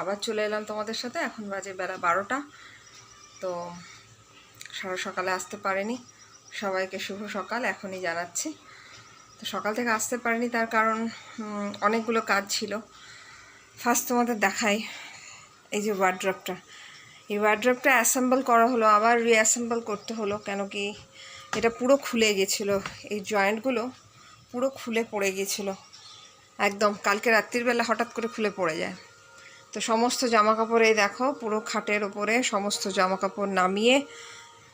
আবার চলে এলাম তোমাদের সাথে। এখন বাজে বেলা বারোটা। তো সারা সকালে আসতে পারেনি। সবাইকে শুভ সকাল, এখনই জানাচ্ছি। তো সকাল থেকে আসতে পারিনি, তার কারণ অনেকগুলো কাজ ছিল। ফার্স্ট তোমাদের দেখাই এই যে ওয়ার্ড্রপটা এই ওয়ার্ড্রপটা অ্যাসেম্বল করা হলো, আবার রিঅ্যাসেম্বল করতে হলো, কেন কি এটা পুরো খুলে গেছিল। এই জয়েন্টগুলো পুরো খুলে পড়ে গিয়েছিল একদম, কালকে রাত্রির বেলা হঠাৎ করে খুলে পড়ে যায়। তো সমস্ত জামা কাপড় এই দেখো, পুরো খাটের ওপরে সমস্ত জামা কাপড় নামিয়ে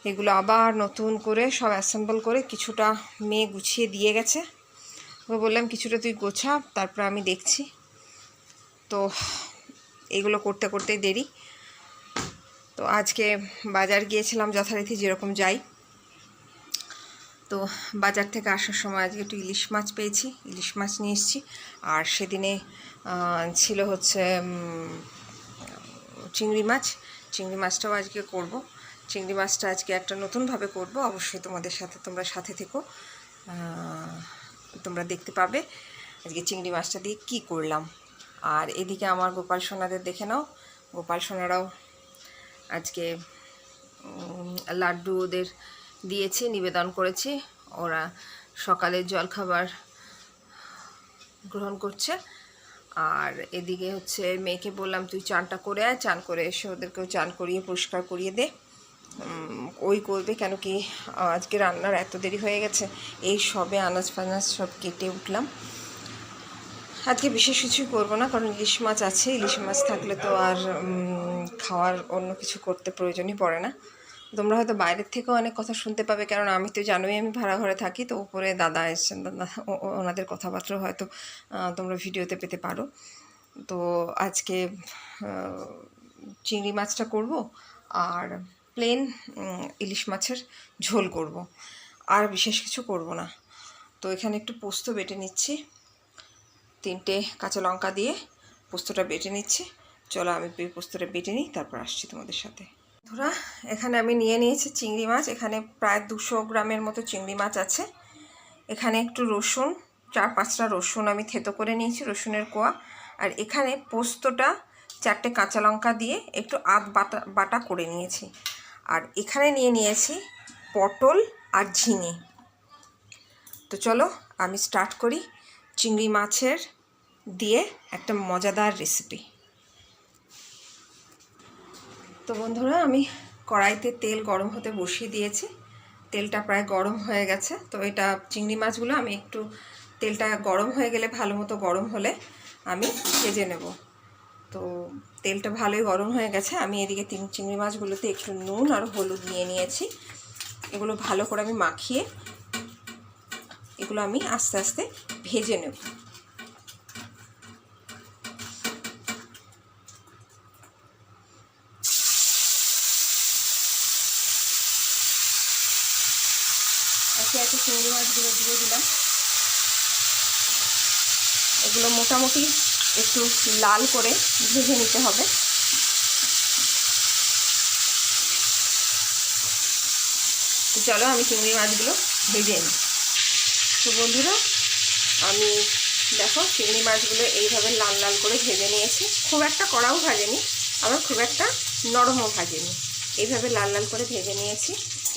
এগুলো আবার নতুন করে সব অ্যাসেম্বল করে কিছুটা মেয়ে গুছিয়ে দিয়ে গেছে। ওকে বললাম, কিছুটা তুই গোছা, তারপর আমি দেখছি। তো এগুলো করতে করতেই দেরি। তো আজকে বাজার গিয়েছিলাম, যথারীতি যেরকম যাই। তো বাজার থেকে আসার সময় আজকে একটু ইলিশ মাছ পেয়েছি, ইলিশ মাছ নিয়ে এসেছি। আর সেদিনে ছিল হচ্ছে চিংড়ি মাছ। চিংড়ি মাছটাও আজকে করব। চিংড়ি মাছটা আজকে একটা নতুনভাবে করব। অবশ্যই তোমাদের সাথে, তোমরা সাথে থেকো। তোমরা দেখতে পাবে আজকে চিংড়ি মাছটা দিয়ে কি করলাম। আর এদিকে আমার গোপাল সোনাদের দেখে নাও। গোপাল সোনারাও আজকে লাড্ডু ওদের দিয়েছি, নিবেদন করেছি। ওরা সকালের জলখাবার গ্রহণ করছে। আর এদিকে হচ্ছে মেয়েকে বললাম, তুই চানটা করে আয়, চান করে এসে ওদেরকেও চান করিয়ে, পরিষ্কার করিয়ে দে। ওই করবে কেন কি? আজকে রান্নার এত দেরি হয়ে গেছে। এই সবে আনাজ ফানাজ সব কেটে উঠলাম। আজকে বিশেষ কিছুই করব না, কারণ ইলিশ মাছ আছে। ইলিশ মাছ থাকলে তো আর খাওয়ার অন্য কিছু করতে প্রয়োজনই পড়ে না। তোমরা হয়তো বাইরের থেকেও অনেক কথা শুনতে পাবে, কারণ আমি তো জানোই আমি ভাড়া ঘরে থাকি, তো উপরে দাদা এসছেন, দাদা ওনাদের কথাবার্তা হয়তো তোমরা ভিডিওতে পেতে পারো। তো আজকে চিংড়ি মাছটা করব আর প্লেন ইলিশ মাছের ঝোল করব। আর বিশেষ কিছু করব না। তো এখানে একটু পোস্ত বেটে নিচ্ছি, তিনটে কাঁচা লঙ্কা দিয়ে পোস্তটা বেটে নিচ্ছি। চলো আমি পোস্তটা বেটে নিই, তারপর আসছি তোমাদের সাথে। ধরা এখানে আমি নিয়ে নিয়েছি চিংড়ি মাছ। এখানে প্রায় দুশো গ্রামের মতো চিংড়ি মাছ আছে। এখানে একটু রসুন, চার পাঁচটা রসুন আমি থেতো করে নিয়েছি, রসুনের কোয়া। আর এখানে পোস্তটা চারটে কাঁচা লঙ্কা দিয়ে একটু আধ বাটা বাটা করে নিয়েছি। আর এখানে নিয়ে নিয়েছি পটল আর ঝিঙে। তো চলো, আমি স্টার্ট করি চিংড়ি মাছের দিয়ে একটা মজাদার রেসিপি। তো বন্ধুরা, আমি কড়াইতে তেল গরম হতে বসিয়ে দিয়েছি। তেলটা প্রায় গরম হয়ে গেছে। তো এটা চিংড়ি মাছগুলো আমি একটু তেলটা গরম হয়ে গেলে ভালো মতো গরম হলে আমি ভেজে নেব। তো তেলটা ভালোই গরম হয়ে গেছে। আমি এদিকে তিন চিংড়ি মাছগুলোতে একটু নুন আর হলুদ নিয়ে নিয়েছি। এগুলো ভালো করে আমি মাখিয়ে এগুলো আমি আস্তে আস্তে ভেজে নেব একে একে চিংড়ি দিয়ে দিলাম। এগুলো মোটামুটি একটু লাল করে ভেজে নিতে হবে। চলো আমি চিংড়ি মাছগুলো ভেজে নিই। তো বন্ধুরা, আমি দেখো চিংড়ি মাছগুলো এইভাবে লাল লাল করে ভেজে নিয়েছি। খুব একটা কড়াও ভাজেনি, আবার খুব একটা নরমও ভাজেনি। এইভাবে লাল লাল করে ভেজে নিয়েছি।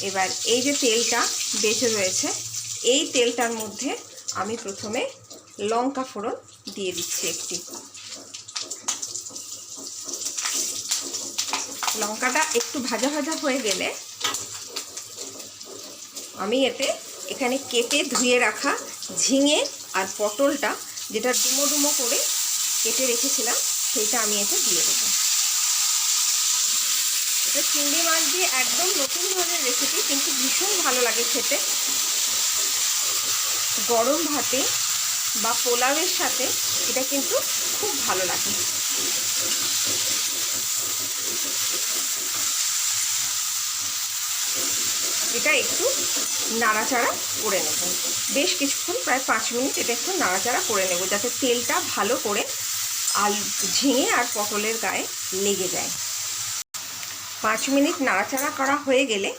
এবার এই যে তেলটা বেঁচে রয়েছে এই তেলটার মধ্যে আমি প্রথমে লঙ্কা ফোড়ন দিয়ে দিচ্ছি একটি। লঙ্কাটা একটু ভাজা ভাজা হয়ে গেলে আমি এতে এখানে কেটে ধুয়ে রাখা ঝিঙে আর পটলটা যেটা ডুমো ডুমো করে কেটে রেখেছিলাম, সেইটা আমি এতে দিয়ে দেবো। এটা চিংড়ি মাছ দিয়ে একদম নতুন ধরনের রেসিপি কিন্তু ভীষণ ভালো লাগে খেতে। গরম ভাতে বা পোলাওয়ের সাথে এটা কিন্তু খুব ভালো লাগে। এটা একটু নাড়াচাড়া করে নেব। বেশ কিছুক্ষণ, প্রায় পাঁচ মিনিট এটা একটু নাড়াচাড়া করে নেব যাতে তেলটা ভালো করে আল, ঝিঙে আর পটলের গায়ে লেগে যায়। পাঁচ মিনিট নাড়াচাড়া করা হয়ে গেলে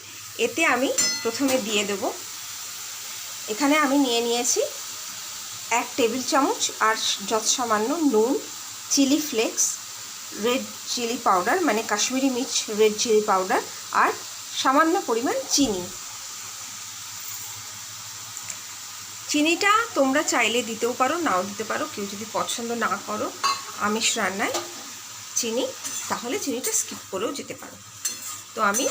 এতে আমি প্রথমে দিয়ে দেব এখানে আমি নিয়ে নিয়েছি এক টেবিল চামচ আর যত সামান্য নুন, chilli flakes, red chilli powder মানে কাশ্মীরি মির্চ, রেড চিলি পাউডার আর সামান্য পরিমাণ চিনি। চিনিটা তোমরা চাইলে দিতেও পারো, নাও দিতে পারো, কেউ যদি পছন্দ না করো আমিষ রান্নায় চিনি, তাহলে চিনিটা স্কিপ করেও যেতে পারো। তো আমি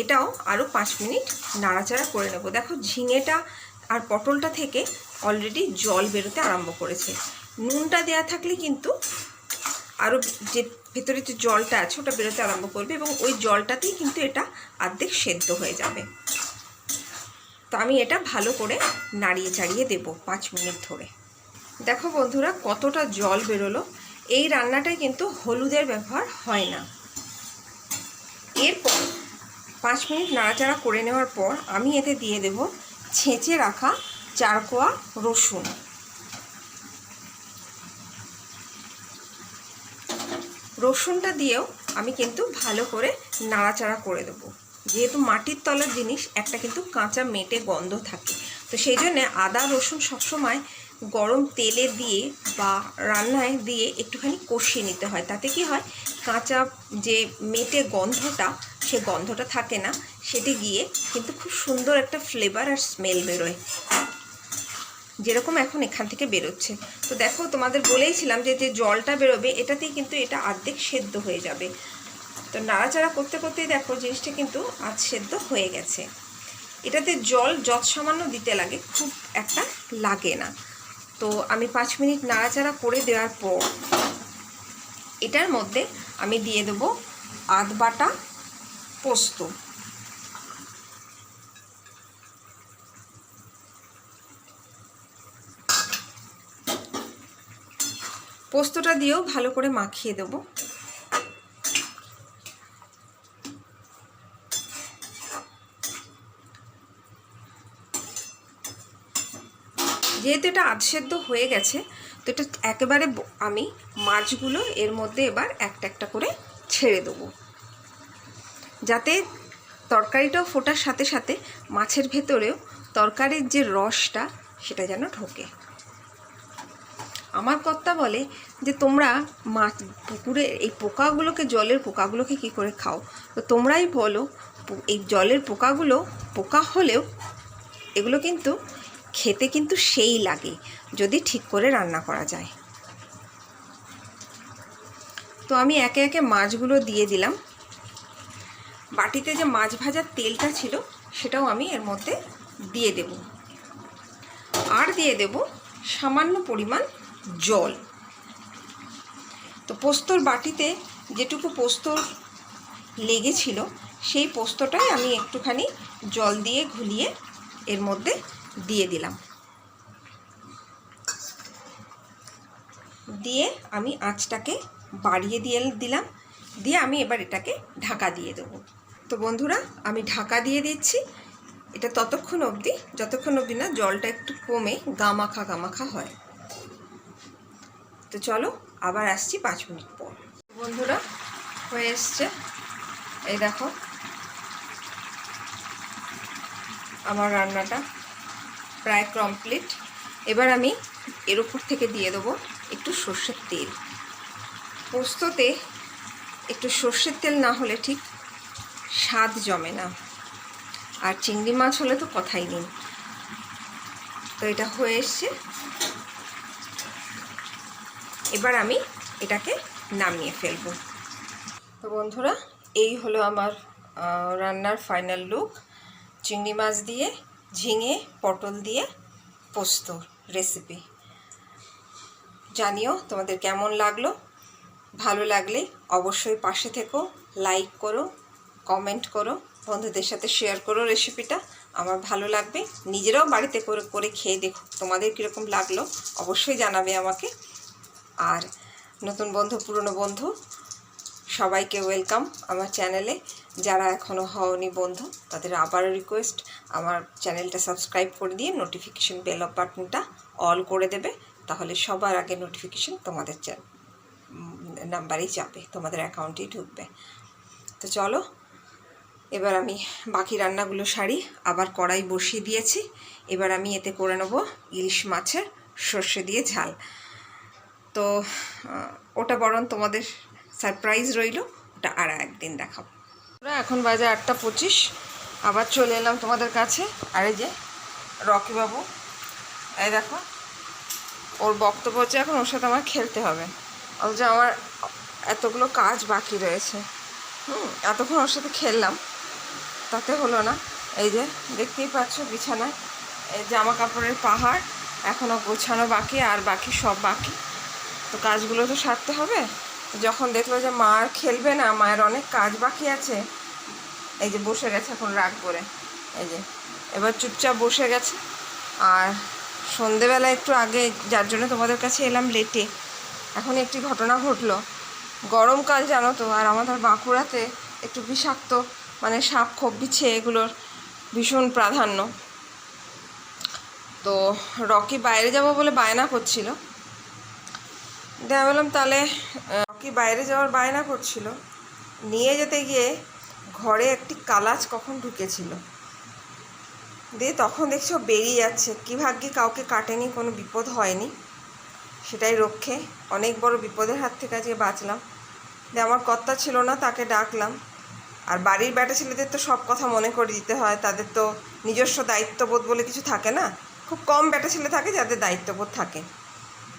এটাও আরও পাঁচ মিনিট নাড়াচাড়া করে নেব। দেখো ঝিঙেটা আর পটলটা থেকে অলরেডি জল বেরোতে আরম্ভ করেছে। নুনটা দেয়া থাকলে কিন্তু আরও যে ভেতরে যে জলটা আছে ওটা বেরোতে আরম্ভ করবে এবং ওই জলটাতেই কিন্তু এটা অর্ধেক সেদ্ধ হয়ে যাবে। তো আমি এটা ভালো করে নাড়িয়ে চাড়িয়ে দেব পাঁচ মিনিট ধরে। দেখো বন্ধুরা কতটা জল বেরোলো। এই রান্নাটায় কিন্তু হলুদের ব্যবহার হয় না। এরপর পাঁচ মিনিট নাড়াচাড়া করে নেওয়ার পর আমি এতে দিয়ে দেব ছেঁচে রাখা চার কোয়া রসুন। রসুনটা দিয়েও আমি কিন্তু ভালো করে নাড়াচাড়া করে দেবো। যেহেতু মাটির তলার জিনিস, একটা কিন্তু কাঁচা মেটে গন্ধ থাকে। তো সেই জন্যে আদা, রসুন সবসময় গরম তেলে দিয়ে বা রান্নায় দিয়ে একটুখানি কষিয়ে নিতে হয়। তাতে কি হয়? কাঁচা যে মেটে গন্ধটা সে গন্ধটা থাকে না, সেটি গিয়ে কিন্তু খুব সুন্দর একটা ফ্লেভার আর স্মেল বেরোয়। যেরকম এখন এখান থেকে বেরোচ্ছে। তো দেখো, তোমাদের বলেইছিলাম যে যে জলটা বেরোবে, এটাতেই কিন্তু এটা অর্ধেক সেদ্ধ হয়ে যাবে। তো নাড়াচাড়া করতে করতেই দেখো, জিনিসটা কিন্তু আজ সেদ্ধ হয়ে গেছে। এটাতে জল যত সামান্য দিতে লাগে, খুব একটা লাগে না। তো আমি পাঁচ মিনিট নাড়াচাড়া করে দেওয়ার পর, এটার মধ্যে আমি দিয়ে দেবো আধ বাটা পোস্ত পোস্তটা দিয়েও ভালো করে মাখিয়ে দেবো। যেহেতু এটা আধসেদ্ধ হয়ে গেছে, তো এটা একেবারে আমি মাছগুলো এর মধ্যে এবার একটা একটা করে ছেড়ে দেবো। যাতে তরকারিটাও ফোটার সাথে সাথে মাছের ভেতরেও তরকারির যে রসটা সেটা যেন ঢোকে। আমার কর্তা বলে যে, তোমরা মাছ, পুকুরে এই পোকাগুলোকে, জলের পোকাগুলোকে কি করে খাও? তো তোমরাই বলো, এই জলের পোকাগুলো, পোকা হলেও এগুলো কিন্তু খেতে কিন্তু সেই লাগে, যদি ঠিক করে রান্না করা যায়। তো আমি একে একে মাছগুলো দিয়ে দিলাম। বাটিতে যে মাছ ভাজার তেলটা ছিল, সেটাও আমি এর মধ্যে দিয়ে দেব। আর দিয়ে দেব সামান্য পরিমাণ জল। তো পোস্তর বাটিতে যেটুকু পোস্তর লেগেছিল, সেই পোস্তটাই আমি একটুখানি জল দিয়ে ঘুলিয়ে এর মধ্যে দিয়ে দিলাম। দিয়ে আমি আঁচটাকে বাড়িয়ে দিয়ে দিলাম। দিয়ে আমি এবার এটাকে ঢাকা দিয়ে দেবো। তো বন্ধুরা, আমি ঢাকা দিয়ে দিচ্ছি। এটা ততক্ষণ অবধি, যতক্ষণ অবধি না জলটা একটু কমে গামাখা গামাখা হয়। তো চলো, আবার আসছি পাঁচ মিনিট পর। বন্ধুরা, হয়ে এসছে। এই দেখো, আমার রান্নাটা প্রায় কমপ্লিট এবার আমি এর উপর থেকে দিয়ে দেবো একটু সর্ষের তেল। পোস্ততে একটু সর্ষের তেল না হলে ঠিক স্বাদ জমে না। আর চিংড়ি মাছ হলে তো কথাই নেই। তো এটা হয়ে এসছে। এবার আমি এটাকে নামিয়ে ফেলব। তো বন্ধুরা, এই হলো আমার রান্নার ফাইনাল লুক চিংড়ি মাছ দিয়ে, ঝিঙে, পটল দিয়ে পোস্ত রেসিপি জানিও তোমাদের কেমন লাগল? ভালো লাগলে অবশ্যই পাশে থেকো লাইক করো কমেন্ট করো, বন্ধুদের সাথে শেয়ার করো রেসিপিটা আমার ভালো লাগবে। নিজেরাও বাড়িতে করে করে খেয়ে দেখো তোমাদের কীরকম লাগল। অবশ্যই জানাবে আমাকে। আর নতুন বন্ধু, পুরনো বন্ধু, সবাইকে ওয়েলকাম আমার চ্যানেলে যারা এখনও হওনি বন্ধু, তাদের আবারও রিকোয়েস্ট আমার চ্যানেলটা সাবস্ক্রাইব করে দিয়ে নোটিফিকেশন বেল অফ বাটনটা অল করে দেবে। তাহলে সবার আগে নোটিফিকেশন তোমাদের নাম্বারেই যাবে, তোমাদের অ্যাকাউন্টেই ঢুকবে। তো চলো এবার আমি বাকি রান্নাগুলো সারি, আবার কড়াই বসিয়ে দিয়েছি। এবার আমি এতে করে নেব ইলিশ মাছের সর্ষে দিয়ে ঝাল। তো ওটা বরং তোমাদের সারপ্রাইজ রইল, ওটা আর একদিন দেখাবো। এখন বাজে আটটা পঁচিশ, আবার চলে এলাম তোমাদের কাছে। আর এই যে রকি বাবু, এই দেখো, ওর বক্তব্য হচ্ছে এখন ওর সাথে আমার খেলতে হবে। অথচ আমার এতগুলো কাজ বাকি রয়েছে। হুম, এতক্ষণ ওর সাথে খেললাম। তাতে হলো না। এই যে দেখতেই পাচ্ছ বিছানায়। এই জামা কাপড়ের পাহাড় এখনও গোছানো বাকি, আর বাকি সব বাকি। তো কাজগুলো তো সারতে হবে। যখন দেখল যে মা আর খেলবে না, মায়ের অনেক কাজ বাকি আছে, এই যে বসে গেছে এখন রাগ করে। এই যে এবার চুপচাপ বসে গেছে। আর সন্ধেবেলা একটু আগে যার জন্য তোমাদের কাছে এলাম লেটে এখন একটি ঘটনা ঘটলো। গরমকাল জানো তো, আর আমাদের বাঁকুড়াতে একটু বিষাক্ত মানে সাপ, খোপ বিছে এগুলোর ভীষণ প্রাধান্য। তো রকি বাইরে যাব বলে বায়না করছিল। দিয়ে বললাম, তাহলে রকি বাইরে যাওয়ার বায়না করছিল। নিয়ে যেতে গিয়ে ঘরে একটি কালাজ কখন ঢুকেছিল? দিয়ে তখন দেখছি বেরিয়ে যাচ্ছে। কী ভাগ্যে কাউকে কাটেনি, কোনো বিপদ হয়নি। সেটাই রক্ষে। অনেক বড় বিপদের হাত থেকে আজকে বাঁচলাম। দিয়ে আমার কর্তা ছিল না, তাকে ডাকলাম। আর বাড়ির ব্যাটা ছেলেদের তো সব কথা মনে করে দিতে হয়, তাদের তো নিজস্ব দায়িত্ববোধ বলে কিছু থাকে না। খুব কম ব্যাটা ছেলে থাকে যাদের দায়িত্ববোধ থাকে।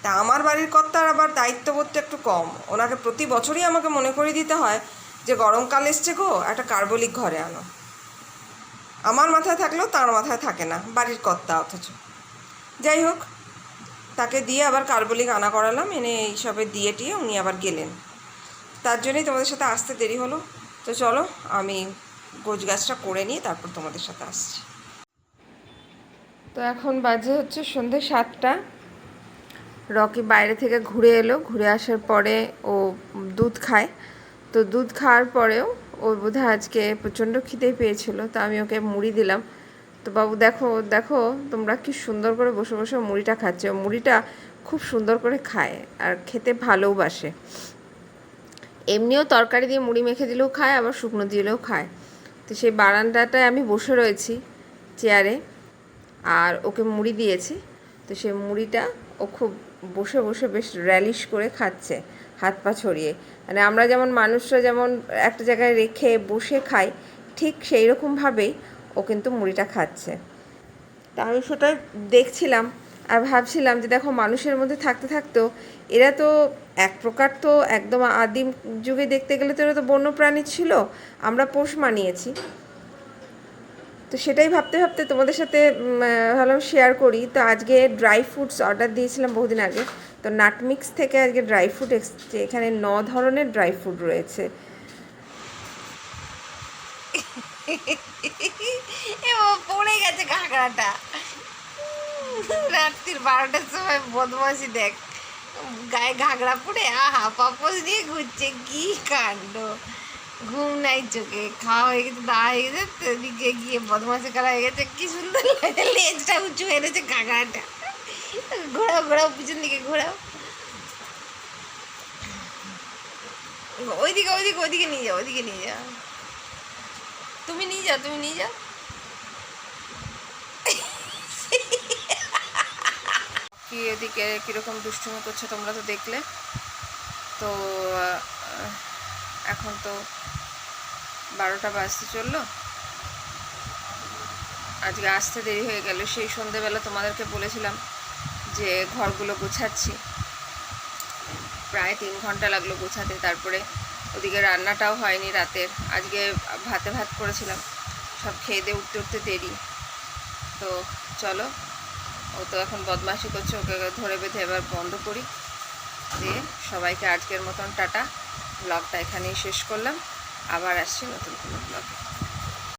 তা আমার বাড়ির কর্তার আবার দায়িত্ববোধটা একটু কম। ওনাকে প্রতি বছরই আমাকে মনে করে দিতে হয় যে গরমকাল এসছে গো, একটা কার্বলিক ঘরে আনো। আমার মাথায় থাকলেও তার মাথায় থাকে না, বাড়ির কর্তা অথচ। যাই হোক, তাকে দিয়ে আবার কার্বলিক আনা করালাম, এনে এইসবে দিয়ে টিয়ে উনি আবার গেলেন। তার জন্যই তোমাদের সাথে আসতে দেরি হলো। তো চলো, আমি গোছ গাছটা করে নিয়ে তারপর তোমাদের সাথে আসছি। তো এখন বাজে হচ্ছে সন্ধে সাতটা। রকি বাইরে থেকে ঘুরে এলো। ঘুরে আসার পরে ও দুধ খায়। তো দুধ খাওয়ার পরেও ও বোধহয় আজকে প্রচণ্ড খিদেই পেয়েছিল। তো আমি ওকে মুড়ি দিলাম। তো বাবু, দেখো দেখো, তোমরা কি সুন্দর করে বসে বসে মুড়িটা খাচ্ছে। মুড়িটা খুব সুন্দর করে খায় আর খেতে ভালোবাসে এমনিও তরকারি দিয়ে মুড়ি মেখে দিলেও খায়, আবার শুকনো দিলেও খায়। তো সেই বারান্দাটায় আমি বসে রয়েছি চেয়ারে আর ওকে মুড়ি দিয়েছি। তো সেই মুড়িটা ও খুব বসে বসে বেশ র্যালিশ করে খাচ্ছে, হাত পা ছড়িয়ে। মানে আমরা যেমন মানুষরা যেমন একটা জায়গায় রেখে বসে খাই, ঠিক সেই রকমভাবেই ও কিন্তু মুড়িটা খাচ্ছে। তা আমি সেটাই দেখছিলাম আর ভাবছিলাম যে দেখো মানুষের মধ্যে থাকতে থাকতেও এরা তো এক প্রকার তো একদম আদিম যুগে দেখতে গেলে তো এরা তো বন্য প্রাণী ছিল, আমরা পোষ মানিয়েছি। তো সেটাই ভাবতে ভাবতে তোমাদের সাথে ভাবলাম শেয়ার করি। তো আজকে ড্রাই ফ্রুটস অর্ডার দিয়েছিলাম বহুদিন আগে। তো নাটমিক্স থেকে আজকে ড্রাই ফ্রুট এসছে এখানে ন ধরনের ড্রাই ফ্রুট রয়েছে। পড়ে গেছে ঘাগড়াটা রাত্রির বারোটার সময় বদমাসি দেখ। গায়ে ঘাগড়া পড়ে আহা পাপস দিয়ে ঘুরছে, কি কাণ্ড? ঘুম নাই চোখে, খাওয়া হয়ে গেছে দা হয়ে গেছে, তো এদিকে গিয়ে বদমাসি করা হয়ে গেছে, কি সুন্দর লেজটা উঁচু হয়ে গেছে ঘাগড়াটা। ঘোরাও ঘোরাও, পিছন দিকে ঘোরাও। ওইদিকে ওইদিকে ওইদিকে নিয়ে যাও, ওইদিকে নিয়ে যাও। তুমি নিয়ে যাও, তুমি নিয়ে যাও। কি এদিকে কীরকম দুষ্টুমি করছে তোমরা তো দেখলে। তো এখন তো বারোটা বাজতে চলল। আজকে আসতে দেরি হয়ে গেল। সেই সন্ধেবেলা তোমাদেরকে বলেছিলাম যে ঘরগুলো গোছাচ্ছি। প্রায় তিন ঘণ্টা লাগল গোছাতে। তারপরে ওদিকে রান্নাটাও হয়নি রাতের। আজকে ভাতে ভাত করেছিলাম। সব খেয়ে দিয়ে উঠতে উঠতে দেরি। তো চলো ও তো এখন বদমাশি করছে, ওকে ধরে বেঁধে এবার বন্ধ করি। দিয়ে সবাইকে আজকের মতন টাটা। ব্লগটা এখানেই শেষ করলাম। আবার আসছি নতুন কোনো ব্লগে।